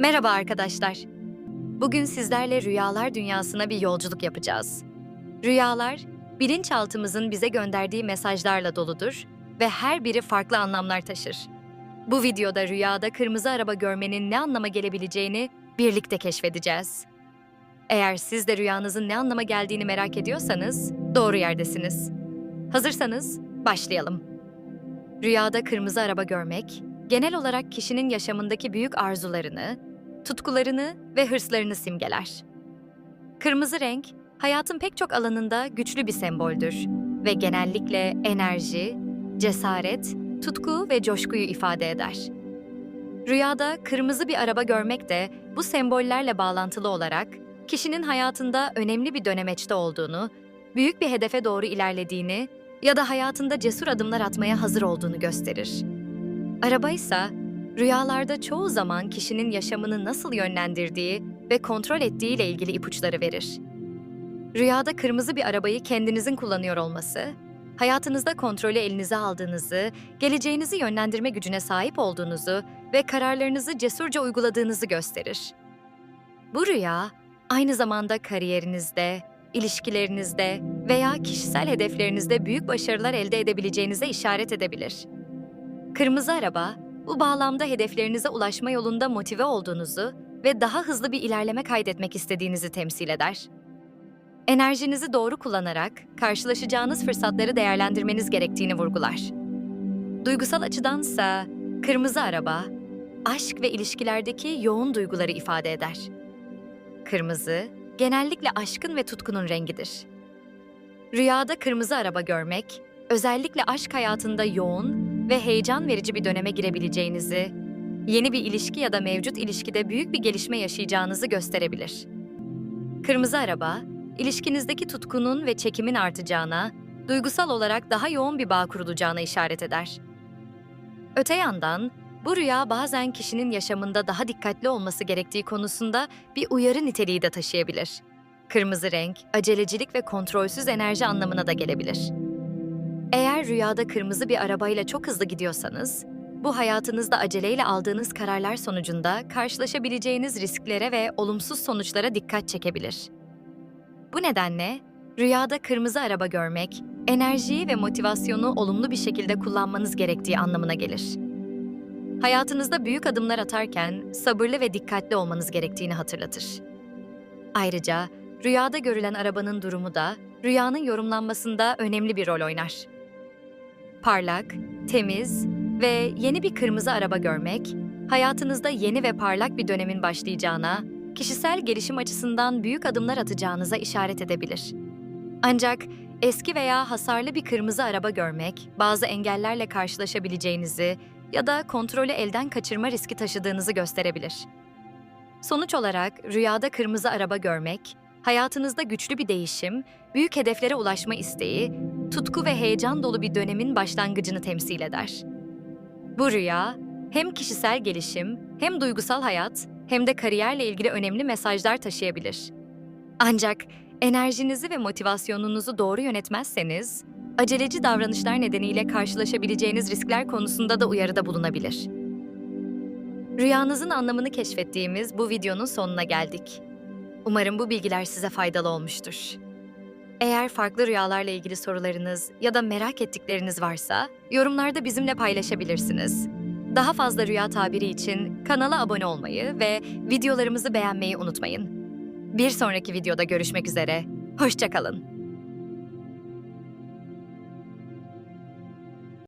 Merhaba arkadaşlar. Bugün sizlerle rüyalar dünyasına bir yolculuk yapacağız. Rüyalar, bilinçaltımızın bize gönderdiği mesajlarla doludur ve her biri farklı anlamlar taşır. Bu videoda rüyada kırmızı araba görmenin ne anlama gelebileceğini birlikte keşfedeceğiz. Eğer siz de rüyanızın ne anlama geldiğini merak ediyorsanız doğru yerdesiniz. Hazırsanız başlayalım. Rüyada kırmızı araba görmek, genel olarak kişinin yaşamındaki büyük arzularını, tutkularını ve hırslarını simgeler. Kırmızı renk, hayatın pek çok alanında güçlü bir semboldür ve genellikle enerji, cesaret, tutku ve coşkuyu ifade eder. Rüyada kırmızı bir araba görmek de bu sembollerle bağlantılı olarak kişinin hayatında önemli bir dönemeçte olduğunu, büyük bir hedefe doğru ilerlediğini ya da hayatında cesur adımlar atmaya hazır olduğunu gösterir. Araba ise rüyalarda çoğu zaman kişinin yaşamını nasıl yönlendirdiği ve kontrol ettiği ile ilgili ipuçları verir. Rüyada kırmızı bir arabayı kendinizin kullanıyor olması, hayatınızda kontrolü elinize aldığınızı, geleceğinizi yönlendirme gücüne sahip olduğunuzu ve kararlarınızı cesurca uyguladığınızı gösterir. Bu rüya aynı zamanda kariyerinizde, ilişkilerinizde veya kişisel hedeflerinizde büyük başarılar elde edebileceğinize işaret edebilir. Kırmızı araba, bu bağlamda hedeflerinize ulaşma yolunda motive olduğunuzu ve daha hızlı bir ilerleme kaydetmek istediğinizi temsil eder. Enerjinizi doğru kullanarak karşılaşacağınız fırsatları değerlendirmeniz gerektiğini vurgular. Duygusal açıdansa kırmızı araba, aşk ve ilişkilerdeki yoğun duyguları ifade eder. Kırmızı, genellikle aşkın ve tutkunun rengidir. Rüyada kırmızı araba görmek, özellikle aşk hayatında yoğun ve heyecan verici bir döneme girebileceğinizi, yeni bir ilişki ya da mevcut ilişkide büyük bir gelişme yaşayacağınızı gösterebilir. Kırmızı araba, ilişkinizdeki tutkunun ve çekimin artacağına, duygusal olarak daha yoğun bir bağ kurulacağına işaret eder. Öte yandan, bu rüya bazen kişinin yaşamında daha dikkatli olması gerektiği konusunda bir uyarı niteliği de taşıyabilir. Kırmızı renk, acelecilik ve kontrolsüz enerji anlamına da gelebilir. Eğer rüyada kırmızı bir arabayla çok hızlı gidiyorsanız, bu hayatınızda aceleyle aldığınız kararlar sonucunda karşılaşabileceğiniz risklere ve olumsuz sonuçlara dikkat çekebilir. Bu nedenle rüyada kırmızı araba görmek, enerjiyi ve motivasyonu olumlu bir şekilde kullanmanız gerektiği anlamına gelir. Hayatınızda büyük adımlar atarken sabırlı ve dikkatli olmanız gerektiğini hatırlatır. Ayrıca rüyada görülen arabanın durumu da rüyanın yorumlanmasında önemli bir rol oynar. Parlak, temiz ve yeni bir kırmızı araba görmek, hayatınızda yeni ve parlak bir dönemin başlayacağına, kişisel gelişim açısından büyük adımlar atacağınıza işaret edebilir. Ancak eski veya hasarlı bir kırmızı araba görmek, bazı engellerle karşılaşabileceğinizi ya da kontrolü elden kaçırma riski taşıdığınızı gösterebilir. Sonuç olarak rüyada kırmızı araba görmek, hayatınızda güçlü bir değişim, büyük hedeflere ulaşma isteği, tutku ve heyecan dolu bir dönemin başlangıcını temsil eder. Bu rüya, hem kişisel gelişim, hem duygusal hayat, hem de kariyerle ilgili önemli mesajlar taşıyabilir. Ancak enerjinizi ve motivasyonunuzu doğru yönetmezseniz, aceleci davranışlar nedeniyle karşılaşabileceğiniz riskler konusunda da uyarıda bulunabilir. Rüyanızın anlamını keşfettiğimiz bu videonun sonuna geldik. Umarım bu bilgiler size faydalı olmuştur. Eğer farklı rüyalarla ilgili sorularınız ya da merak ettikleriniz varsa yorumlarda bizimle paylaşabilirsiniz. Daha fazla rüya tabiri için kanala abone olmayı ve videolarımızı beğenmeyi unutmayın. Bir sonraki videoda görüşmek üzere. Hoşçakalın.